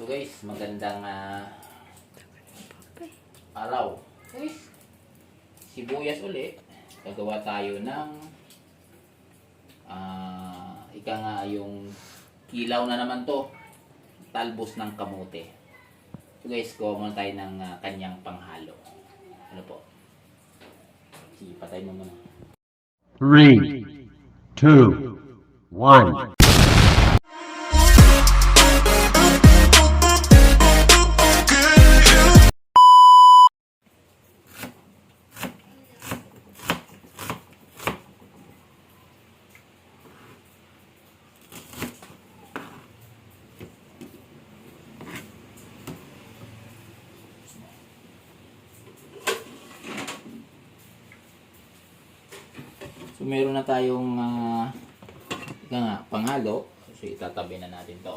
So guys, magandang ah, araw. Guys, sibuyas uli. Gagawa tayo ng ah, ika nga yung kilaw na naman to. Talbos ng kamote. So guys, gawa muna tayo ng ah, kanyang panghalo. Ano po? Sige, patay mo muna. Three, two, one. So meron na tayong ika nga, panghalo. So itatabi na natin to.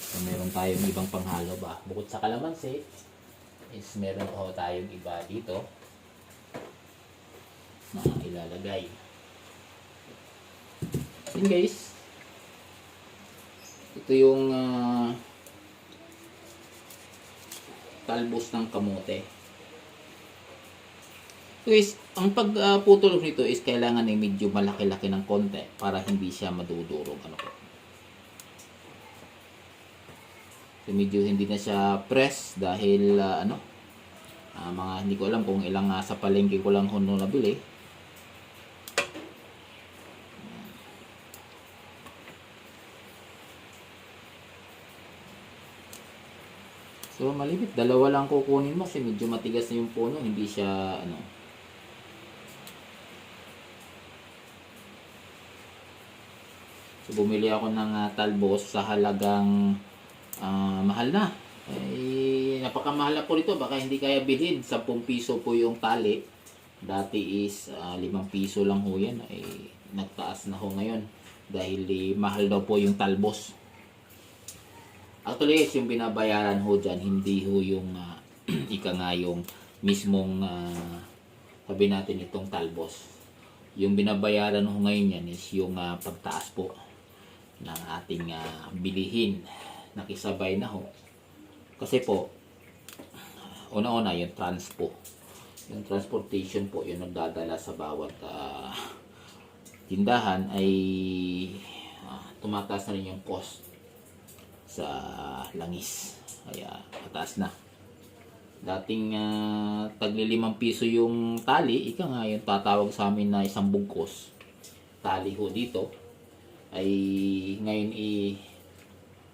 So meron tayong ibang panghalo ba? Bukod sa kalamansi, is meron ako tayong iba dito na ilalagay. Yun guys. Ito yung ah, talbos ng kamote. So guys, ang pagputol nito is kailangan ay medyo malaki-laki ng konti para hindi siya madudurog. Ano po. So medyo hindi na siya press dahil ah, ano, ah, mga hindi ko alam kung ilang ah, sa palengke ko lang huno nabili. So malibit, dalawa lang kukunin mo kasi medyo matigas na yung puno, hindi siya ano. So bumili ako ng ah, talbos sa halagang ah, mahal na. Eh, napakamahal na po nito, baka hindi kaya bilhin. 10 piso po yung tali. Dati is ah, 5 piso lang ho yan. Eh, nagtaas na ho ngayon. Dahil eh, mahal daw po yung talbos. Actually, is yung binabayaran ho dyan, hindi ho yung ah, ika nga yung mismong ah, sabi natin itong talbos. Yung binabayaran ho ngayon yan is yung ah, pagtaas po ng ating ah, bilihin. Nakisabay na ho. Kasi po, una-una yung transpo. Yung transportation po, yung nagdadala sa bawat ah, tindahan ay ah, tumataas na rin yung cost sa langis. Kaya mataas na. Dating uh, tagli limang piso yung tali, ika nga yung tatawag sa amin na isang bugkos. Tali ho dito ay ngayon i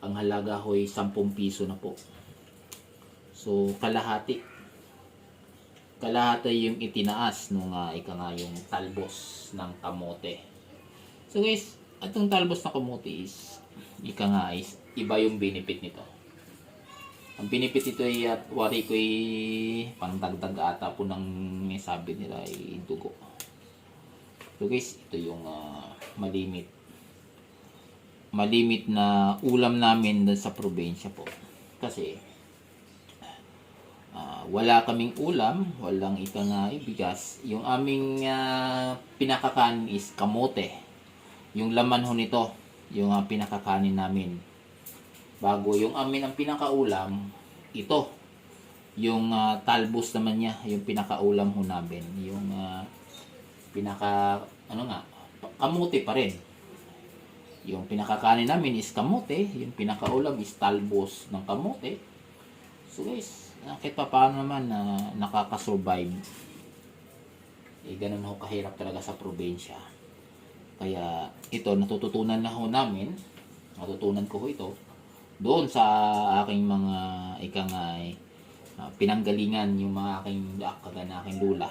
ang halaga ho ay 10 piso na po. So kalahati. Kalahati yung itinaas nung uh, ika nga yung talbos ng kamote. So guys, atong talbos na kamote is ika nga is iba yung benefit nito. Ang benefit nito ay at wari ko ay pangdagdag ata po ng may sabi nila ay dugo. So guys, ito yung ah, malimit. Malimit na ulam namin sa probinsya po. Kasi ah, wala kaming ulam, walang ika nga ibigas. Yung aming ah, pinakakanin is kamote. Yung laman ho nito, yung ah, pinakakanin namin bago yung amin ang pinakaulam ito. Yung ah, talbos naman niya yung pinakaulam ho namin. Yung ah, pinaka ano nga kamote pa rin. Yung pinakakanin namin is kamote yung pinakaulam is talbos ng kamote. So guys ah, kahit pa paano naman na nakakasurvive. Eh ganun ho kahirap talaga sa probinsya. Kaya ito natututunan na ho namin. Natutunan ko ho ito doon sa aking mga ika nga ay, ah, pinanggalingan yung mga aking kaga na aking lula.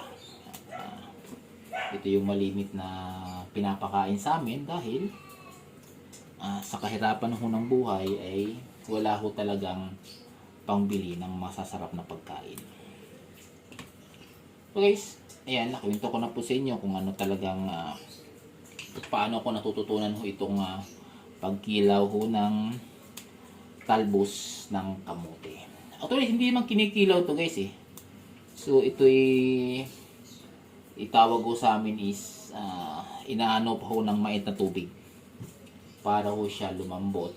Ah, ito yung malimit na pinapakain sa amin dahil ah, sa kahirapan ho ng buhay ay wala ho talagang pangbili ng masasarap na pagkain. So guys, ayan, nakwento ko na po sa inyo kung ano talagang ah, paano ko natututunan ho itong ah, pagkilaw ho ng talbos ng kamote. Actually, hindi naman kinikilaw to guys eh. So, ito'y itawag ko sa amin is ah, inaano pa ho ng mait na tubig. para ho siya lumambot.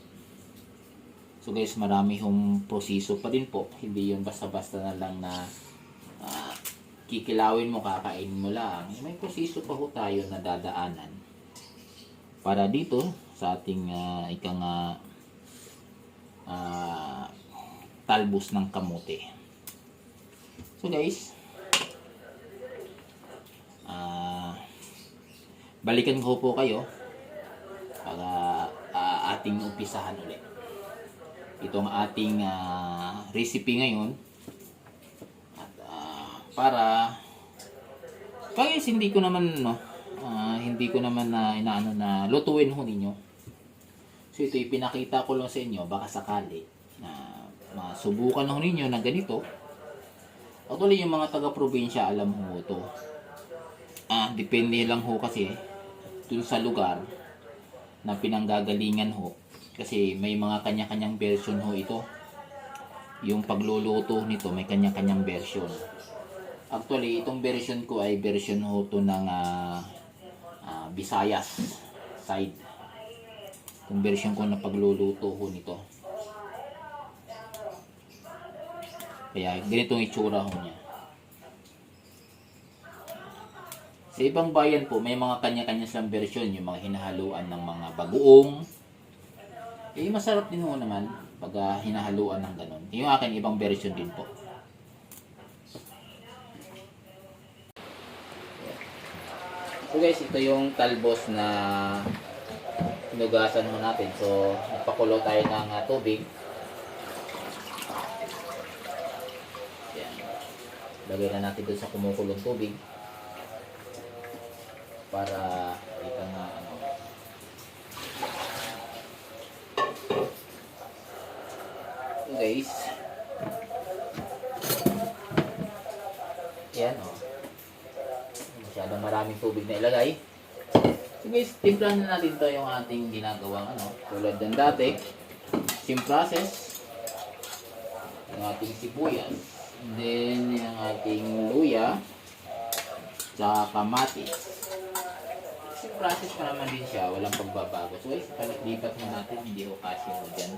So guys, marami hong proseso pa din po. Hindi yung basta-basta na lang na ah, kikilawin mo, kakainin mo lang. May proseso pa ho tayo na dadaanan. Para dito, sa ating uh, ikang ah, ah, talbos ng kamote. So guys, ah balikan ko po kayo para ah, ating umpisahan ulit. Itong ating ah, recipe ngayon at ah, para guys hindi ko naman no ah, hindi ko naman na inaano na lutuin ho ninyo. So ito ipinakita ko lang sa inyo baka sakali na masubukan ho ninyo na ganito. Actually yung mga taga-probinsya alam ho ito. Ah, depende lang ho kasi dun sa lugar na pinanggagalingan ho. Kasi may mga kanya-kanyang version ho ito. Yung pagluluto nito may kanya-kanyang version. Actually, itong version ko ay version ho to ng ah, ah, Visayas side. Itong version ko na pagluluto ho nito. Kaya ganitong itsura ho niya. Sa ibang bayan po, may mga kanya-kanya silang version, yung mga hinahaluan ng mga bagoong. Eh, masarap din ho naman pag ah, hinahaluan ng ganun. Yung akin, ibang version din po. So guys, ito yung talbos na hinugasan mo natin. So, nagpakulo tayo ng ah, tubig. Yan. Lagay na natin dun sa kumukulong tubig para ika nga ano guys yan o masyadong maraming tubig na ilagay so guys timplahan na natin to yung ating ginagawang ano tulad ng dati. Same process. Yung ating sibuyas. Then yung ating luya. Tsaka kamatis. Kasi process pa naman din siya, walang pagbabago. So guys, lipat mo natin, hindi ko kasi mo dyan.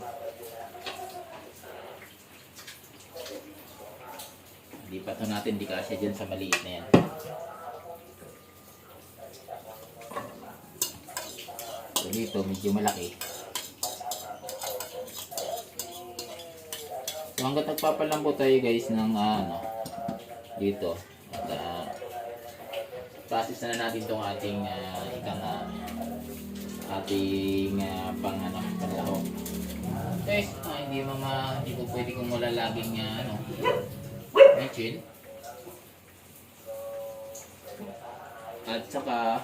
Lipat mo natin, hindi kasi dyan sa maliit na yan. So dito, medyo malaki. So hanggat nagpapalambo tayo guys ng ah, ano, dito. At ah, process na natin itong ating uh, ikang uh, ating uh, pang ano, panlaho. Guys, ah, hindi mama, hindi ko pwede kong wala laging uh, ano, mechin. At saka,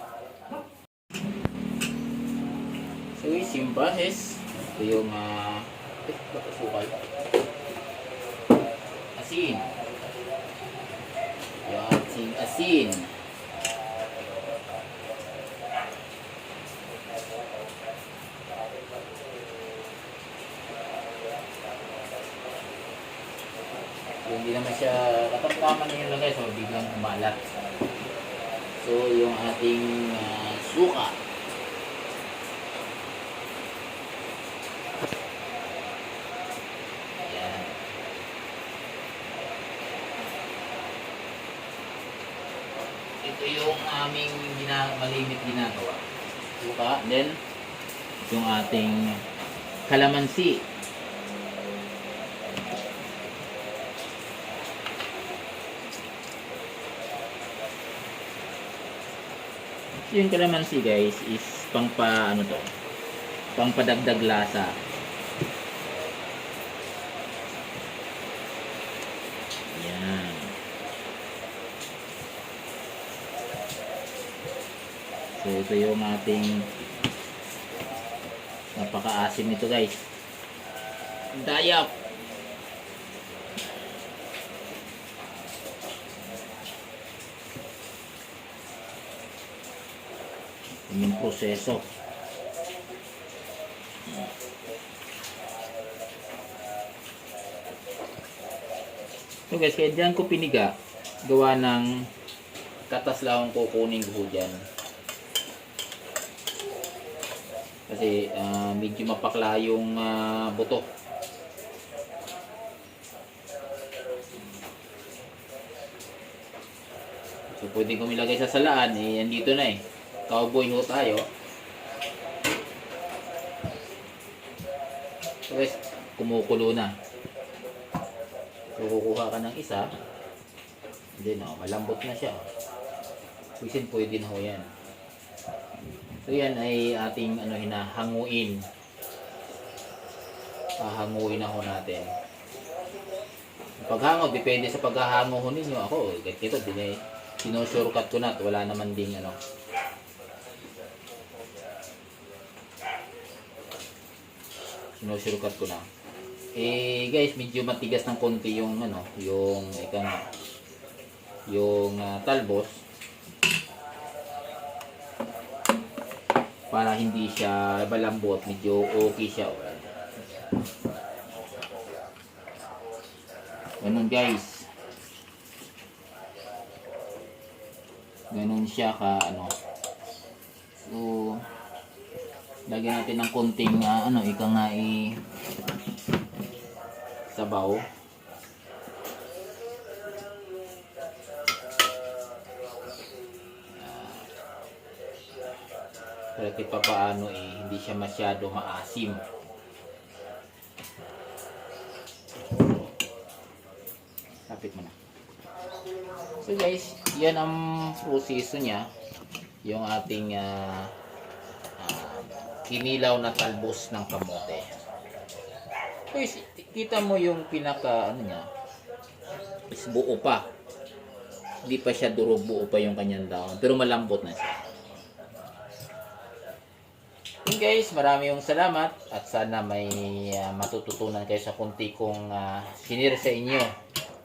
so guys, yung process, ito yung, uh, eh, ba't asukal? Asin. Yung ating asin. So, hindi naman siya katamtaman na yung lagay so biglang kumalat. So yung ating ah, suka. Ayan. Ito yung aming gina malimit ginagawa. Suka, then yung ating kalamansi. Yung kalamansi guys is pang pa ano to? Pang padagdag lasa. Yan. So ito yung ating napaka-asim nito guys. Dayap. Yun yung proseso. So guys, kaya dyan ko piniga, gawa ng katas lang ang kukunin ko dyan. Kasi ah, medyo mapakla yung ah, buto. So pwede kong ilagay sa salaan, eh, andito na eh. Cowboy ho tayo. So guys, kumukulo na. So kukuha ka ng isa. Then oh, malambot na siya. Pisin pwede na ho yan. So yan ay ating ano hinahanguin. Pahanguin na ho natin. Ang Paghango, depende sa paghahango ho ninyo. Ako, ito, din sinusurkat ko na at wala naman ding ano. Sinusurkat ko na. Eh guys, medyo matigas ng konti yung ano, yung ika nga, yung ah, talbos para hindi siya malambot, medyo okay siya. Ganun guys. Ganun siya ka ano. So lagyan natin ng konting ah, ano, ika nga i sabaw. Pero kahit pa paano eh, hindi siya masyado maasim. Lapit mo na. So guys, yan ang proseso niya. Yung ating ah, ah, kinilaw na talbos ng kamote. Guys, kita mo yung pinaka ano niya is buo pa. Hindi pa siya durog buo pa yung kanyang dahon. Pero malambot na siya. Guys, marami yung salamat at sana may ah, matututunan kayo sa kunti kong uh, sinir sa inyo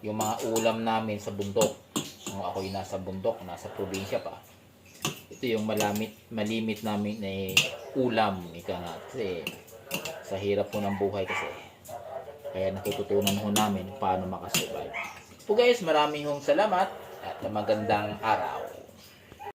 yung mga ulam namin sa bundok. Nung ako'y nasa bundok, nasa probinsya pa. Ito yung malamit, malimit namin na ulam. Ika nga. Kasi sa hirap po ng buhay kasi. Kaya natututunan ho namin paano makasurvive. So guys, maraming hong salamat at magandang araw.